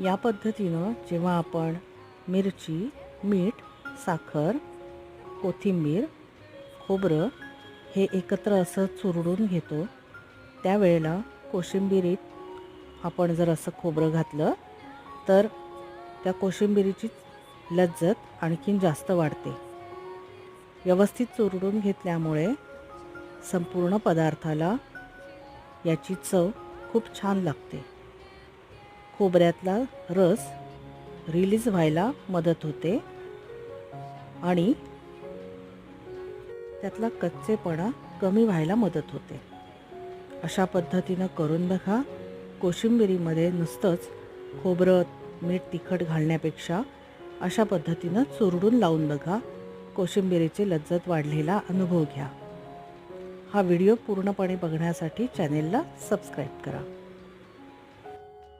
या पद्धतीनं जेव्हा आपण मिरची मीठ साखर कोथिंबीर खोबरं हे एकत्र असं चुरडून घेतो त्यावेळेला कोशिंबिरीत आपण जर असं खोबरं घातलं तर त्या कोशिंबिरीची लज्जत आणखीन जास्त वाढते. व्यवस्थित चुरडून घेतल्यामुळे संपूर्ण पदार्थाला याची चव खूप छान लागते. खोबऱ्यातला रस रिलीज व्हायला मदत होते. आणि त्यातला कच्चेपणा कमी व्हायला मदत होते. अशा पद्धतीनं करून बघा कोशिंबिरीमध्ये नुसतंच खोबरं मीठ तिखट घालण्यापेक्षा अशा पद्धतीनं चुरडून लावून बघा कोशिंबिरीची लज्जत वाढलेला अनुभव घ्या. हा व्हिडिओ पूर्णपणे बघण्यासाठी चॅनेलला सबस्क्राईब करा.